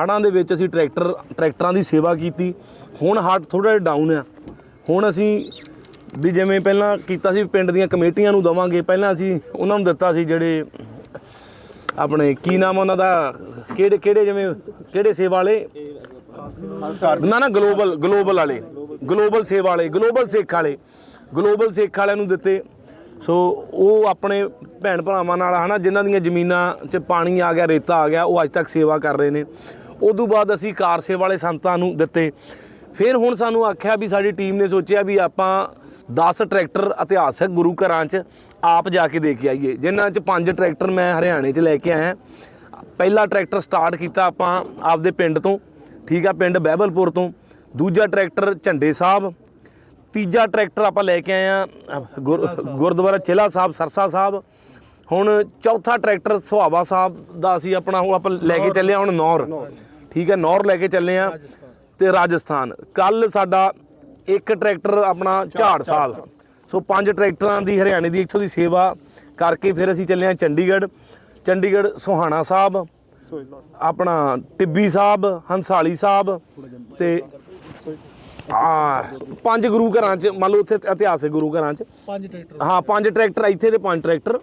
ਹੜ੍ਹਾਂ ਦੇ ਵਿੱਚ ਅਸੀਂ ਟਰੈਕਟਰ, ਟਰੈਕਟਰਾਂ ਦੀ ਸੇਵਾ ਕੀਤੀ। ਹੁਣ ਹਾਰਟ ਥੋੜਾ ਜਿਹਾ ਡਾਊਨ ਆ। ਹੁਣ ਅਸੀਂ ਵੀ ਜਿਵੇਂ ਪਹਿਲਾਂ ਕੀਤਾ ਸੀ, ਪਿੰਡ ਦੀਆਂ ਕਮੇਟੀਆਂ ਨੂੰ ਦਵਾਂਗੇ। ਪਹਿਲਾਂ ਅਸੀਂ ਉਹਨਾਂ ਨੂੰ ਦਿੱਤਾ ਸੀ ਜਿਹੜੇ ਆਪਣੇ ਕੀ ਨਾਮ ਉਹਨਾਂ ਦਾ? ਕਿਹੜੇ ਕਿਹੜੇ ਜਿਵੇਂ, ਕਿਹੜੇ ਸੇਵਾ ਵਾਲੇ? ਨਾ ਨਾ, ਗਲੋਬਲ ਗਲੋਬਲ ਵਾਲੇ। ਗਲੋਬਲ ਸੇਵਾ ਵਾਲੇ, ਗਲੋਬਲ ਸਿੱਖ ਵਾਲੇ। ਗਲੋਬਲ ਸਿੱਖ ਵਾਲਿਆਂ ਨੂੰ ਦਿੱਤੇ। ਸੋ ਉਹ ਆਪਣੇ ਭੈਣ ਭਰਾਵਾਂ ਨਾਲ ਹਨਾ, ਜਿਨ੍ਹਾਂ ਦੀਆਂ ਜ਼ਮੀਨਾਂ 'ਚ ਪਾਣੀ ਆ ਗਿਆ, ਰੇਤਾ ਆ ਗਿਆ, ਉਹ ਅੱਜ ਤੱਕ ਸੇਵਾ ਕਰ ਰਹੇ ਨੇ। ਉਦੋਂ ਬਾਅਦ ਅਸੀਂ ਕਾਰ ਸੇਵਾ ਵਾਲੇ ਸੰਤਾਂ ਨੂੰ ਦਿੱਤੇ। ਫਿਰ ਹੁਣ ਸਾਨੂੰ ਆਖਿਆ ਵੀ ਸਾਡੀ ਟੀਮ ਨੇ ਸੋਚਿਆ ਵੀ ਆਪਾਂ 10 ਟਰੈਕਟਰ ਇਤਿਹਾਸਕ ਗੁਰੂ ਘਰਾਂ 'ਚ ਆਪ ਜਾ ਕੇ ਦੇ ਕੇ ਆਈਏ। ਜਿਨ੍ਹਾਂ 'ਚ ਪੰਜ ਟਰੈਕਟਰ ਮੈਂ ਹਰਿਆਣੇ 'ਚ ਲੈ ਕੇ ਆਇਆ। ਪਹਿਲਾ ਟਰੈਕਟਰ ਸਟਾਰਟ ਕੀਤਾ ਆਪਾਂ ਆਪਦੇ ਪਿੰਡ ਤੋਂ, ਠੀਕ ਆ, ਪਿੰਡ ਬਹਿਬਲਪੁਰ ਤੋਂ। ਦੂਜਾ ਟਰੈਕਟਰ ਝੰਡੇ ਸਾਹਿਬ। ਤੀਜਾ ਟਰੈਕਟਰ ਆਪਾਂ ਲੈ ਕੇ ਆਏ ਆ, ਗੁਰ- ਗੁਰਦੁਆਰਾ ਚੇਲਾ ਸਾਹਿਬ, ਸਰਸਾ ਸਾਹਿਬ। ਹੁਣ ਚੌਥਾ ਟਰੈਕਟਰ ਸੁਹਾਵਾ ਸਾਹਿਬ ਦਾ ਅਸੀਂ ਆਪਣਾ ਉਹ ਆਪਾਂ ਲੈ ਕੇ ਚੱਲੇ ਆ ਹੁਣ ਨੌਰ। ਠੀਕ ਹੈ ਨੌਰ ਲੈ ਕੇ ਚੱਲੇ ਆ ਤੇ ਰਾਜਸਥਾਨ। ਕੱਲ ਸਾਡਾ ਇੱਕ ਟਰੈਕਟਰ ਆਪਣਾ ਝਾੜ ਸਾਹਿਬ ਸੋ ਪੰਜ ਟਰੈਕਟਰਾਂ ਦੀ ਹਰਿਆਣੇ ਦੀ ਇੱਥੋਂ ਦੀ ਸੇਵਾ ਕਰਕੇ ਫਿਰ ਅਸੀਂ ਚੱਲੇ ਆ ਚੰਡੀਗੜ੍ਹ। ਚੰਡੀਗੜ੍ਹ ਸੁਹਾਣਾ ਸਾਹਿਬ ਆਪਣਾ ਟਿੱਬੀ ਸਾਹਿਬ ਹੰਸਾਲੀ ਸਾਹਿਬ ਤੇ ਆ ਪੰਜ ਗੁਰੂ ਘਰਾਂ ਚ ਮੰਨ ਲਓ ਉੱਥੇ ਇਤਿਹਾਸਿਕ ਗੁਰੂ ਘਰਾਂ ਚ। ਪੰਜ ਟਰੈਕਟਰ। ਹਾਂ ਪੰਜ ਟਰੈਕਟਰ ਇੱਥੇ ਤੇ ਪੰਜ ਟਰੈਕਟਰ।